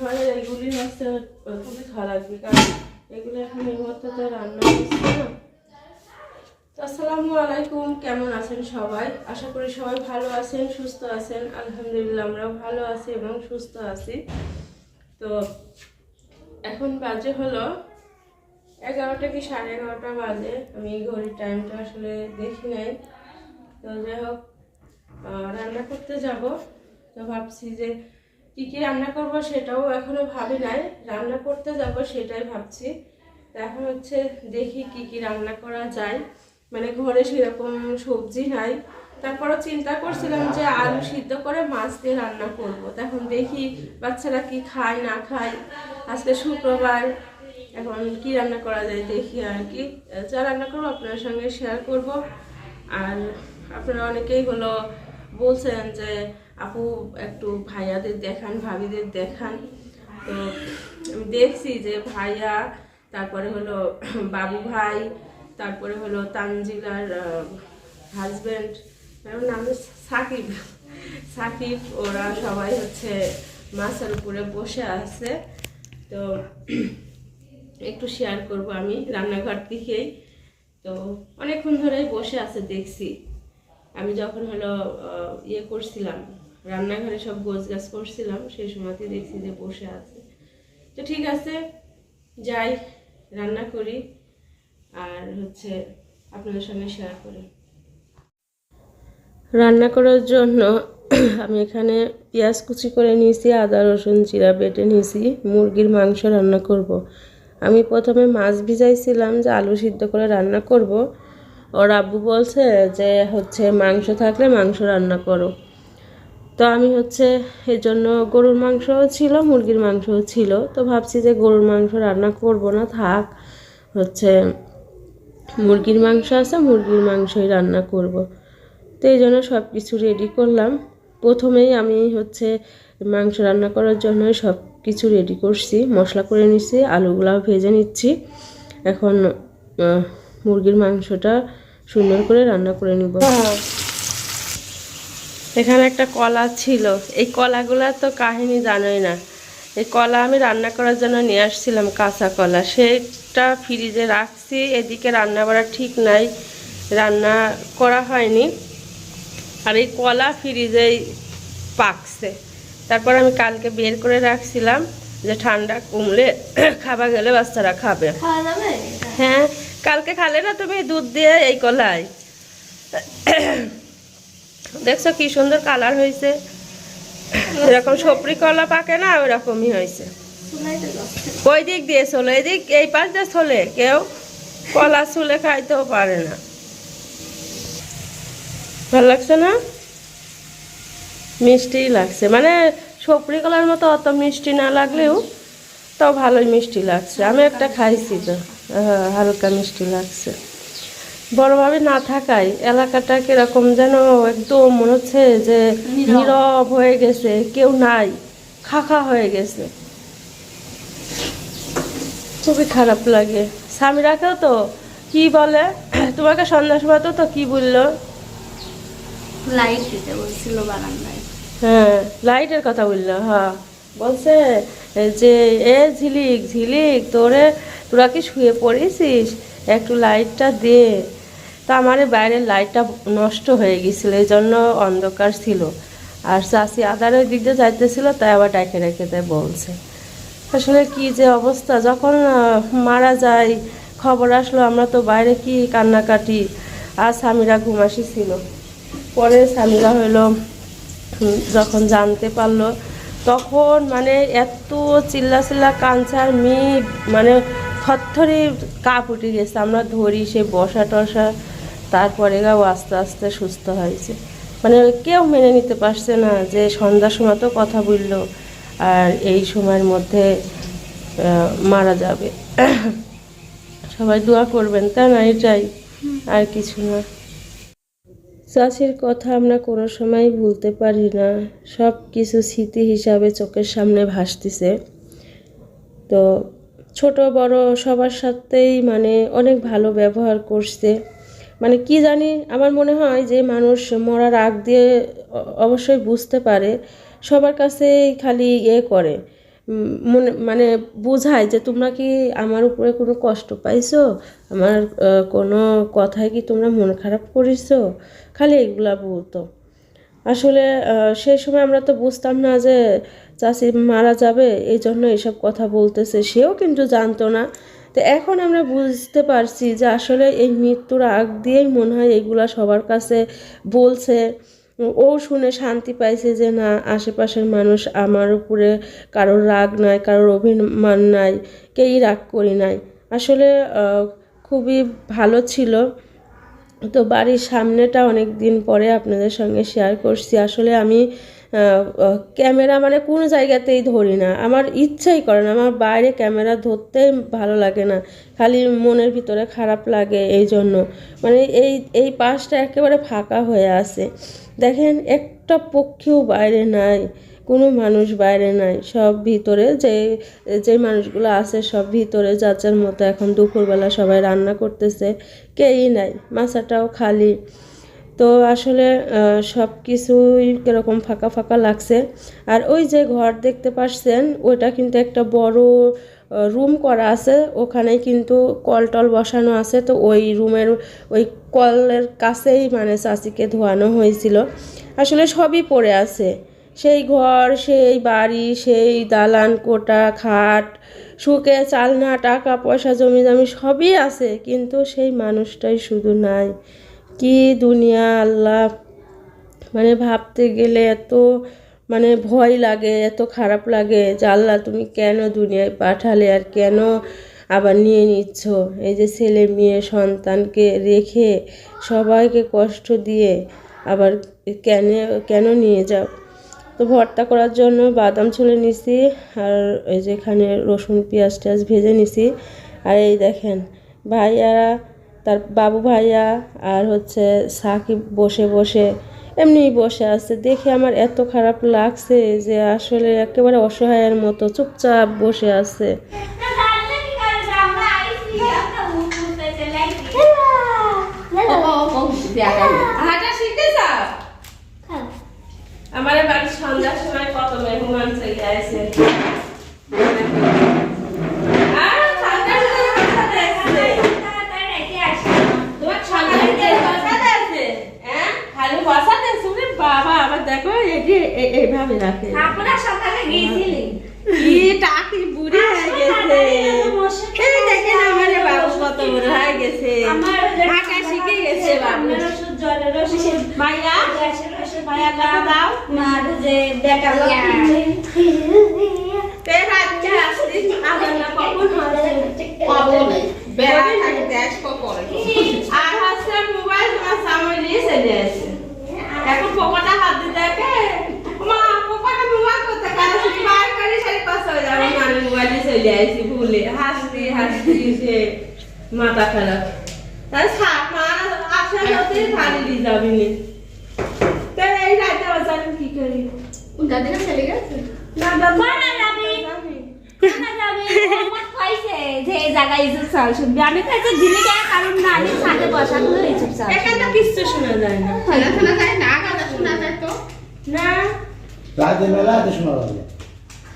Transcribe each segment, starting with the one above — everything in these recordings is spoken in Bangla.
ঘরের এগুলো এখন এই মুহূর্তে তো আসসালামু আলাইকুম কেমন আছেন সবাই আশা করি সবাই ভালো আছেন সুস্থ আছেন আলহামদুলিল্লাহ আমরাও ভালো আছি এবং সুস্থ আছি তো এখন বাজে হলো এগারোটা কি সাড়ে এগারোটা বাজে? আমি ঘড়ির টাইমটা আসলে দেখি নাই। তো যাই হোক রান্না করতে যাব। তো ভাবছি যে কি কি রান্না করব সেটাও এখনও ভাবি নাই। রান্না করতে যাব সেটাই ভাবছি। এখন হচ্ছে দেখি কি কি রান্না করা যায়। মানে ঘরে সেরকম সবজি নাই। তারপরও চিন্তা করছিলাম যে আলু সিদ্ধ করে মাছ দিয়ে রান্না করব। তখন দেখি বাচ্চারা কি খায়, না খায়। আজকে শুক্রবার এখন কি রান্না করা যায় দেখি আর কি। যা রান্না করব আপনার সঙ্গে শেয়ার করব। আর আপনারা অনেকেই হলো বলছেন যে, আপু, একটু ভাইয়াদের দেখান, ভাবিদের দেখান। তো আমি দেখছি যে ভাইয়া, তারপরে হলো বাবু ভাই, তারপরে হলো তানজিলার হাজব্যান্ড নাম সাকিব। সাকিব, ওরা সবাই হচ্ছে মাছের উপরে বসে আছে। তো একটু শেয়ার করব আমি রান্নাঘর থেকেই। তো অনেকক্ষণ ধরেই বসে আছে, দেখছি। আমি যখন হলো ইয়ে করছিলাম, রান্নাঘরে সব গোছ গাছ করছিলাম, সেই সময়তে দেখছি যে বসে আছে। তো ঠিক আছে, যাই, রান্না করি, আর হচ্ছে আপনাদের সঙ্গে শেয়ার করি। রান্না করার জন্য আমি এখানে পেঁয়াজ কুচি করে নিয়েছি, আদা, রসুন, জিরা বেটে নিয়েছি, মুরগির মাংস রান্না করব। আমি প্রথমে মাছ ভিজাইছিলাম যে আলু সিদ্ধ করে রান্না করব। ওর আব্বু বলছে যে হচ্ছে মাংস থাকলে মাংস রান্না করো। তো আমি হচ্ছে এর জন্য গরুর মাংসও ছিল, মুরগির মাংসও ছিল। তো ভাবছি যে গরুর মাংস রান্না করব না, থাক, হচ্ছে মুরগির মাংস আছে, মুরগির মাংসই রান্না করব। তো এই জন্য সব কিছু রেডি করলাম। প্রথমেই আমি হচ্ছে মাংস রান্না করার জন্য সব কিছু রেডি করছি, মশলা করে নিচ্ছি আলুগুলা ভেজে নিচ্ছি। এখন মুরগির মাংসটা সুন্দর করে রান্না করে নিব। এখানে একটা কলা ছিল। এই কলাগুলা তো কাহিনী জানোই না। এই কলা আমি রান্না করার জন্য নিয়ে আসছিলাম কাঁচা কলা। সেটা ফ্রিজে রাখছি, এদিকে রান্না করা ঠিক নাই। রান্না করা হয়নি। আর এই কলা ফ্রিজেই পাকছে। তারপর আমি কালকে বের করে রাখছিলাম যে ঠান্ডা কমলে খাবা গেলে বাচ্চারা খাবে। হ্যাঁ কালকে খালে না তুমি দুধ দিয়ে এই কলাই। দেখছ কি সুন্দর কালার হয়েছে। এরকম সপরি কলা পাকে না ওরকমই হয়েছে। ওই দিক দিয়ে চলে এদিক এই পাশ দিয়ে চলে। কেউ কলা চুলে খাইতেও পারে না। ভালো লাগছে না? মিষ্টিই লাগছে। মানে সপরি কলার মতো অত মিষ্টি না লাগলেও তাও ভালোই মিষ্টি লাগছে। আমি একটা খাইছি তো। হ্যাঁ, হালকা মিষ্টি লাগছে। বড়ভাবে না থাকায় এলাকাটা কীরকম যেন একদম মনে হচ্ছে যে নীরব। হয়ে গেছে কেউ নাই খাখা হয়ে গেছে। খুবই খারাপ লাগে। স্বামীরাকেও তো কি বলে? তোমাকে সন্ধ্যার সময় তো তো কি বলল? লাইট দিতে বলছিল বারান্দায়। হ্যাঁ লাইটের কথা বলল হ্যাঁ। বলছে, যে, এ ঝিলিক ঝিলিক, তোরে, তোরা কি শুয়ে পড়েছিস? একটু লাইটটা দে। তা আমার বাইরের লাইটটা নষ্ট হয়ে গেছিল এই জন্য অন্ধকার ছিল। আর চাষি আদারের দিক দিয়ে যাইতেছিল, তাই আবার ডাকে রেখে দেয় বলছে। আসলে কি যে অবস্থা, যখন মারা যায়, খবর আসলো, আমরা তো বাইরে কি কান্নাকাটি। আর স্বামীরা ঘুমাসি ছিল পরে স্বামীরা হইল যখন জানতে পারল, তখন মানে এত চিল্লা চিল্লা কাঞ্চার মেয়ে মানে থরথরে কাপ উঠে গেছে। আমরা ধরি সে বসা টসা, তারপরে গাও আস্তে আস্তে সুস্থ হয়েছে। মানে কেউ মেনে নিতে পারছে না যে সন্ধ্যার সময় তো কথা বলল, আর এই সময়ের মধ্যে মারা যাবে। সবাই দোয়া করবেন, তাই না, এটাই। আর কিছু না। চাষির কথা আমরা কোনো সময় ভুলতে পারি না। সব কিছু স্মৃতি হিসাবে চোখের সামনে ভাসতেছে। তো ছোট, বড় সবার সাথেই মানে অনেক ভালো ব্যবহার করছে। মানে কি জানি, আমার মনে হয় যে মানুষ মরার আগ দিয়ে অবশ্যই বুঝতে পারে। সবার কাছেই খালি ইয়ে করে। মনে মানে বোঝায় যে তোমরা কি আমার উপরে কোনো কষ্ট পাইছো? আমার কোনো কথায় কি তোমরা মন খারাপ করেছ? খালি এগুলা বলতো। আসলে সেই সময় আমরা তো বুঝতাম না যে চাষি মারা যাবে, এই জন্য এসব কথা বলতেছে। সেও কিন্তু জানতো না। তো এখন আমরা বুঝতে পারছি যে আসলে এই মৃত্যুর আগ দিয়েই মনে হয় এগুলা সবার কাছে বলছে। ও শুনে শান্তি পাইছে যে, না, আশেপাশের মানুষ আমার উপরে কারোর রাগ নাই, কারোর অভিমান নাই, কেই রাগ করি নাই। আসলে খুবই ভালো ছিল। তো বাড়ির সামনেটা অনেক দিন পরে আপনাদের সঙ্গে শেয়ার করছি। আসলে আমি ক্যামেরা মানে কোনো জায়গাতেই ধরি না। আমার ইচ্ছাই করে না, আমার বাইরে ক্যামেরা ধরতে ভালো লাগে না, খালি মনের ভিতরে খারাপ লাগে এই জন্য মানে এই এই পাশটা একেবারে ফাঁকা হয়ে আছে। দেখেন, একটা পক্ষেও বাইরে নাই, কোনো মানুষ বাইরে নাই, সব ভিতরে যে যে মানুষগুলো আছে সব ভিতরে যার মতো এখন দুপুরবেলা সবাই রান্না করতেছে, কেই নাই, মাছাটাও খালি। তো আসলে সব কিছুই কীরকম ফাঁকা ফাঁকা লাগছে। আর ওই যে ঘর দেখতে পাচ্ছেন ওইটা কিন্তু একটা বড় রুম করা আছে। ওখানে কিন্তু কল টল বসানো আছে। তো ওই রুমের, ওই কলের কাছেই মানে চাষিকে ধোয়ানো হয়েছিল। আসলে সবই পড়ে আছে। সেই ঘর, সেই বাড়ি, সেই দালান, কোটা, খাট, সুখে চালনা টাকা পয়সা জমি জমি সবই আছে। কিন্তু সেই মানুষটাই শুধু নাই। কি দুনিয়া আল্লাহ। মানে ভাবতে গেলে এত মানে ভয় লাগে, এত খারাপ লাগে যে আল্লাহ তুমি কেন দুনিয়ায় পাঠালে আর কেন আবার নিয়ে নিচ্ছ? এই যে ছেলে মেয়ে সন্তানকে রেখে সবাইকে কষ্ট দিয়ে আবার কেন কেন নিয়ে যাও? তো ভর্তা করার জন্য বাদাম ছুলে নিছি আর এই যেখানে রসুন, পেঁয়াজ, টেয়াজ ভেজে নিছি। আর এই দেখেন, ভাইয়ারা তার বাবু ভাইয়া আর হচ্ছে সাকিব বসে বসে এমনি বসে আছে। দেখে আমার এত খারাপ লাগছে যে আসলে একেবারে অসহায়ের মতো চুপচাপ বসে আছে। আমার বাড়ির সন্ধ্যার সময় কত মেহমান চলে আসে আর সন্ধ্যার সময় কথা দেখছে। তোমার সন্ধ্যার সময় কথা দেখছে? হ্যাঁ? খালি বসাতে শুনে বাবা আবার দেখো এটি এ- এইভাবে রাখে কি টাকি বুড়ি হয়ে গেছে এই দেখেন আমার বাবু কত বড় হয়ে গেছে হাঁটা শিখে গেছে বাবু ভাইয়া ভাইয়া টাকা দাও। তে রাত্রে আসছিস আবার না কখন হবে আর হচ্ছে মোবাইল তোমার সামনে নিয়ে চলে আসে। এখন পোকাটা হাত দেখে মা পোকাটা মোবাইল করতে কারও শুধু বার করে সারি পাস হয়ে যাবে। আমি মোবাইলে চলে আসি ভুলে। হাসতে হাসতে সে মাথা খারাপ। আশা হতে দিয়ে যাবি নি তাই এই রাতে বাজারে কি করি? না দাদা আমি খাইছি দিলে কে? কারণ না আমি সাথে বসা করে চুপ চাপ তো কিচ্ছু শোনা যায় না। না রাতে বেলা শোনা যাবে।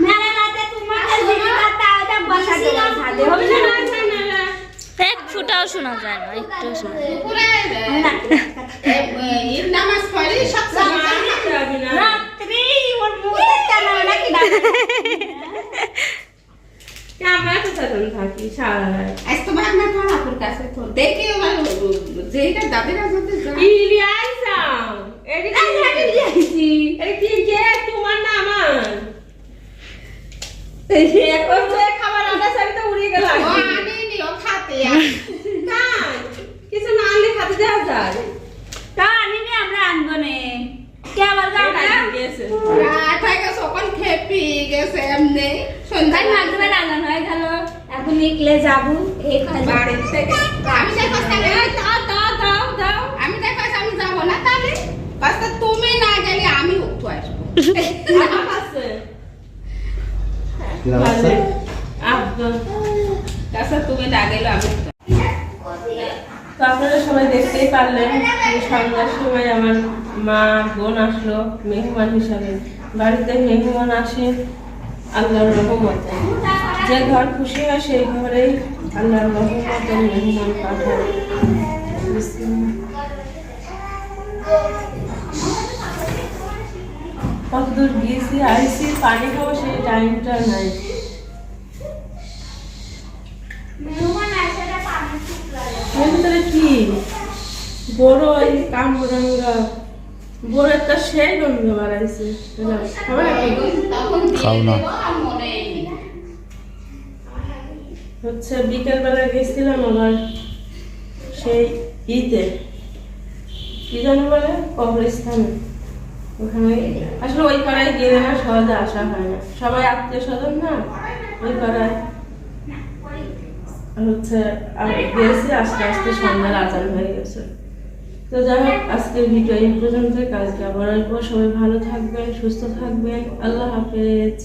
মেলা রাতে তোমার দিদি কথা ওটা বসা হবে না না না না এক ফুটাও শোনা যায় না একটু শোনা নামাজ পড়ি সব রাত্রি ওর মুখে টানা নাকি আমরা তো তখন থাকি সারা আজ তোমার আমরা ঠাকুর কাছে তো দেখি এবার যেটা দাদির কাছে ইলিয়াসা এদিকে আইছি এটা কি কে তোমার না আমার এই এখন তো খাবার আনা সারি তো উড়ে গেল ও আনি নি ও খাতে না কিছু না আনলে খাতে দেওয়া যায়। তা আনি আমরা আনব নে। কে আবার গাও গেছে রাত হয়ে গেছে ওখান খেপি গেছে এমনি। সন্ধ্যায় মাধ্যমে রান্না হয়ে গেল। এখন নিকলে যাব এই খাই বাড়ি থেকে আমি যাই এই দাও দাও দাও দাও আমি দেখো আমি যাব না তাহলে বাস্তা তুমি না গেলে আমি উঠু আসব আমার কাছে কি অবস্থা আব্বা বাচ্চা তুমি না গেলে আমি উঠতাম। তো আপনারা সবাই দেখতেই পারলেন সন্ধ্যার সময় আমার মা বোন আসলো মেহমান হিসাবে। বাড়িতে মেহমান আসে আল্লাহর রহমতে। যে ঘর খুশি হয় সেই ঘরেই আল্লাহর রহমতে মেহমান পাঠায়। কতদূর গিয়েছি আইসি পানি খাব সেই টাইমটা নাই। এর ভিতরে কি? বড় এই কামরাঙ্গা বড় একটা সেই গন্ধ বাড়াইছে খাও না। হচ্ছে গেছিলাম আবার সেই ইতে কি যেন বলে? কবরস্থানে। ওখানে আসলে ওই পাড়ায় গেলে না সহজে আসা হয় না। সবাই আত্মীয় স্বজন না ওই পাড়ায়। হচ্ছে গেছি আস্তে আস্তে সন্ধ্যার আজান হয়ে গেছে। তো যাই হোক, আজকের ভিডিও এই পর্যন্ত কালকে আবার আসব সবাই ভালো থাকবেন, সুস্থ থাকবেন। আল্লাহ হাফেজ।